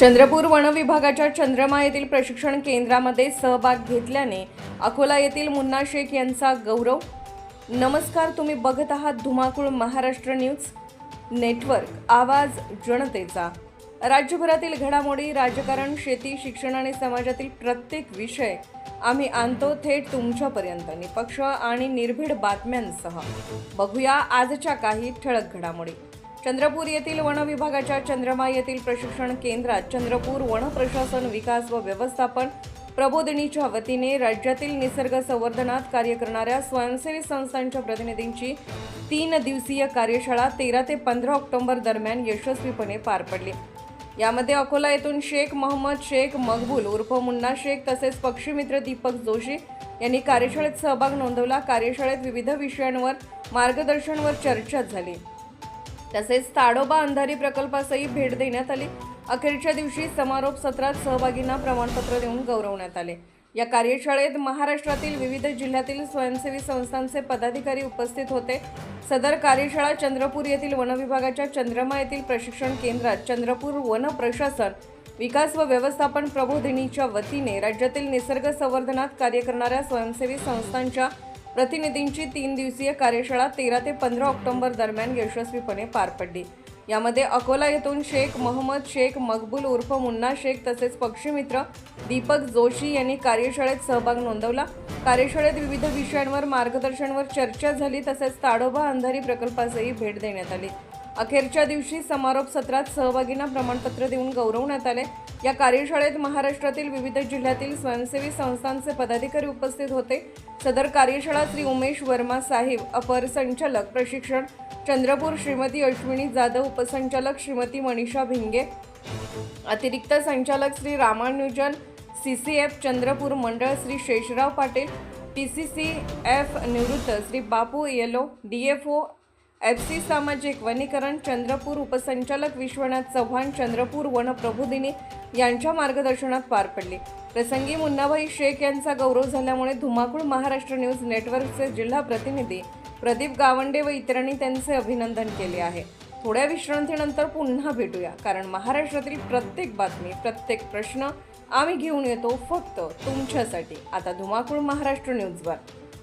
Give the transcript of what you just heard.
Chandrapur one विभागाच्या चंद्रमा येथील प्रशिक्षण केंद्रामध्ये सहभाग घेतल्याने अकोला येथील मुन्ना शेख यांचा गौरव. नमस्कार तुम्ही बघत आहात धुमाकूळ महाराष्ट्र न्यूज. नेटवर्क आवाज जनतेचा. राज्यभरातील घडामोडी राजकारण शेती शिक्षण आणि समाजातील प्रत्येक विषय आम्ही आणतो थेट तुमच्यापर्यंत निपक्ष आणि निर्भीड बातम्यांसह. बघूया आजच्या काही ठळक घडामोडी. चंद्रपूर येथील वन विभागाच्या चंद्रमा येथील प्रशिक्षण केंद्रात चंद्रपूर वन प्रशासन विकास व व्यवस्थापन प्रबोधिनीच्या वतीने राज्यातील निसर्ग संवर्धनात कार्य करणाऱ्या स्वयंसेवी संस्थांच्या प्रतिनिधींची तीन दिवसीय कार्यशाळा तेरा ते पंधरा ऑक्टोबर दरम्यान यशस्वीपणे पार पडली. यामध्ये अकोला येथून शेख मोहम्मद शेख मकबूल उर्फ मुन्ना शेख तसेच पक्षीमित्र दीपक जोशी यांनी कार्यशाळेत सहभाग नोंदवला. कार्यशाळेत विविध विषयांवर मार्गदर्शनवर चर्चा झाली. तसेच ताडोबा अंधारी प्रकल्पासही भेट देण्यात आली. अखेरच्या दिवशी समारोप सत्रात सहभागींना प्रमाणपत्र देऊन गौरवण्यात आले. या कार्यशाळेत महाराष्ट्रातील विविध जिल्ह्यातील स्वयंसेवी संस्थांचे पदाधिकारी उपस्थित होते. सदर कार्यशाळा चंद्रपूर येथील वन विभागाच्या चंद्रमा येथील प्रशिक्षण केंद्रात चंद्रपूर वन प्रशासन विकास व व्यवस्थापन प्रबोधिनीच्या वतीने राज्यातील निसर्ग संवर्धनात कार्य करणाऱ्या स्वयंसेवी संस्थांच्या प्रतिनिधींची तीन दिवसीय कार्यशाळा तेरा ते पंधरा ऑक्टोबर दरम्यान यशस्वीपणे पार पडली. यामध्ये अकोला येथून शेख मोहम्मद शेख मकबूल उर्फ मुन्ना शेख तसेच पक्षीमित्र दीपक जोशी यांनी कार्यशाळेत सहभाग नोंदवला. कार्यशाळेत विविध विषयांवर मार्गदर्शनवर चर्चा झाली तसेच ताडोबा अंधारी प्रकल्पासही भेट देण्यात आली. अखेरच्या दिवशी समारोप सत्रात सहभागींना प्रमाणपत्र देऊन गौरवण्यात आले. या कार्यशाळेत महाराष्ट्रातील विविध जिल्ह्यातील स्वयंसेवी संस्थांचे पदाधिकारी उपस्थित होते. सदर कार्यशाळा श्री उमेश वर्मा साहेब अपर संचालक प्रशिक्षण चंद्रपूर श्रीमती अश्विनी जाधव उपसंचालक श्रीमती मनीषा भिंगे अतिरिक्त संचालक Shri Ramanujan C C F Chandrapur मंडळ Shri Sheshrao Patil T C C F निवृत्त Shri Bapu Yelo D F O F C सामाजिक वनीकरण चंद्रपूर उपसंचालक विश्वनाथ चव्हाण चंद्रपूर वन प्रबोधिनी यांच्या मार्गदर्शनात पार पडली. प्रसंगी मुन्नाभाई शेख यांचा गौरव झाल्यामुळे धुमाकूळ महाराष्ट्र न्यूज नेटवर्कचे जिल्हा प्रतिनिधी प्रदीप गावंडे व इतरांनी त्यांचे अभिनंदन केले आहे. थोड्या विश्रांतीनंतर पुन्हा भेटूया कारण महाराष्ट्रातील प्रत्येक बातमी प्रत्येक प्रश्न आम्ही घेऊन येतो फक्त तुमच्यासाठी. आता धुमाकूळ महाराष्ट्र न्यूजवर.